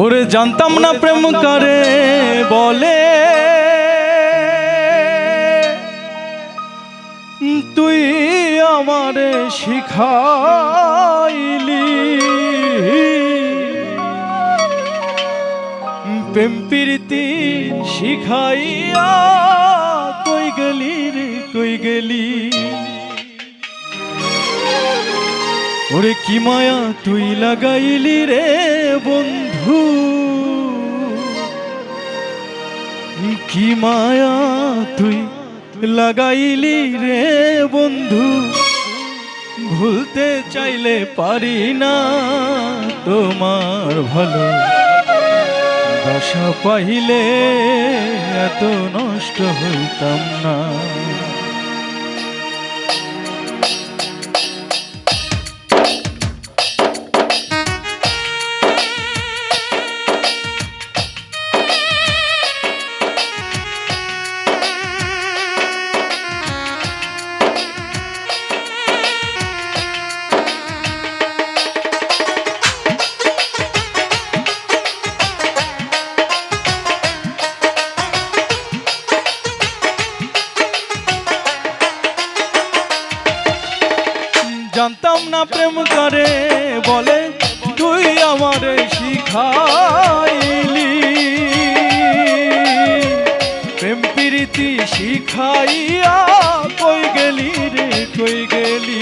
ওরে জানতাম না প্রেম করে বলে। তুই আমারে শিখাইলি। প্রেম প্রীতি শিখাইয়া কই গেলি রে, কই গেলি? ওরে কি মায়া তুই লাগাইলি রে? বন্ধু কি মায়া তুই লাগাইলি রে বন্ধু? ভুলতে চাইলে পারি না তোমার ভালো। দশা পাইলে এত নষ্ট হইতাম না। শিখাইলি। প্রেম প্রীতি শিখাইয়া কই গেলি রে কই গেলি?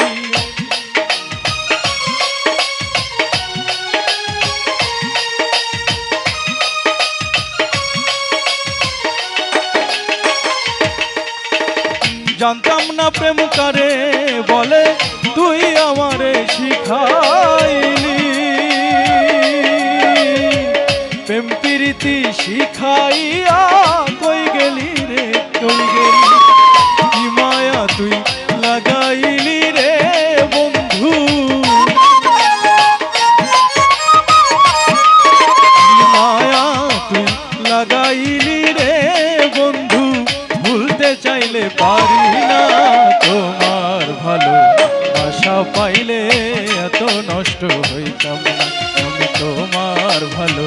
জানতাম না প্রেম শিখাইয়া কই গেলি রে, কই গেলি? কি মায়া তুই লাগাইলি রে, বন্ধু? মায়া তুই লাগাইলি রে, বন্ধু? ভুলতে চাইলে পারি না তোমার ভালো আশা পাইলে এত নষ্ট হইতাম না। আমি তোমার ভালো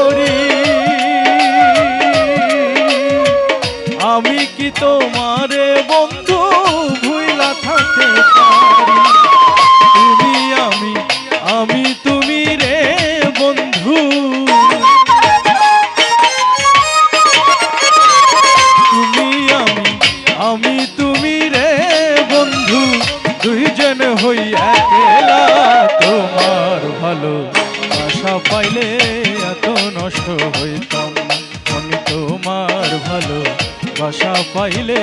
নষ্ট হইতাম। আমি তোমার ভালো বাসা পাইলে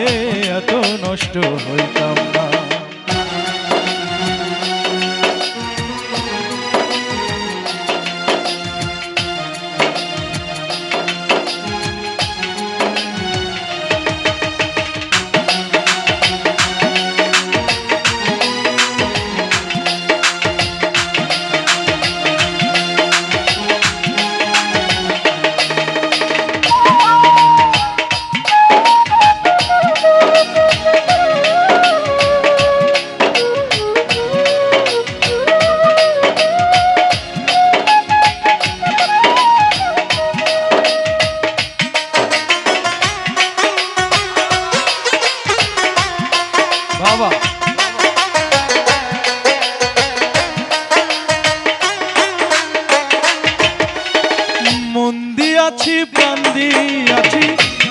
এত নষ্ট হইতাম। দিয়াছি প্রাণ দিয়াছি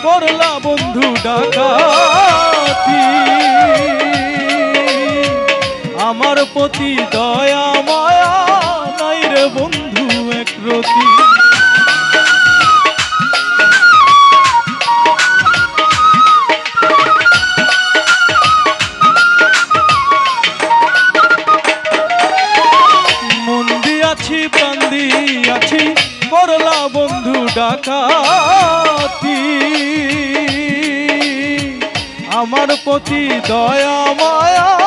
করলা বন্ধু ডাকাতি। আমার প্রতি দয়া, মায়া, নাই রে বন্ধু, এক রতি। দিয়াছি প্রাণ দিয়াছি করলা বন্ধু ডাকাতি। আমার প্রতি দয়া মায়া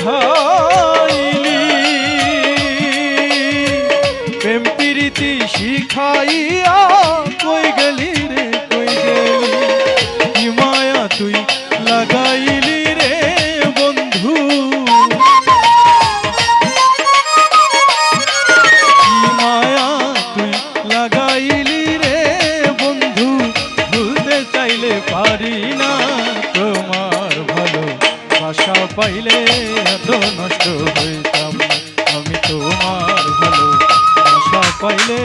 শিখাইলি। প্রেম প্রীতি শিখাইয়া কই পাইলে এত নষ্ট হইতাম। আমি তোমার ভালো বাসা পাইলে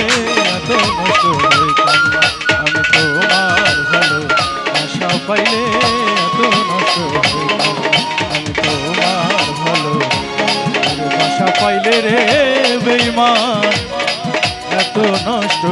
এত নষ্ট হইতাম। আমি তোমার ভালো বাসা পাইলে এত নষ্ট হইতাম। আমি তোমার ভালো বাসা পাইলে রে, বেইমান, এত নষ্ট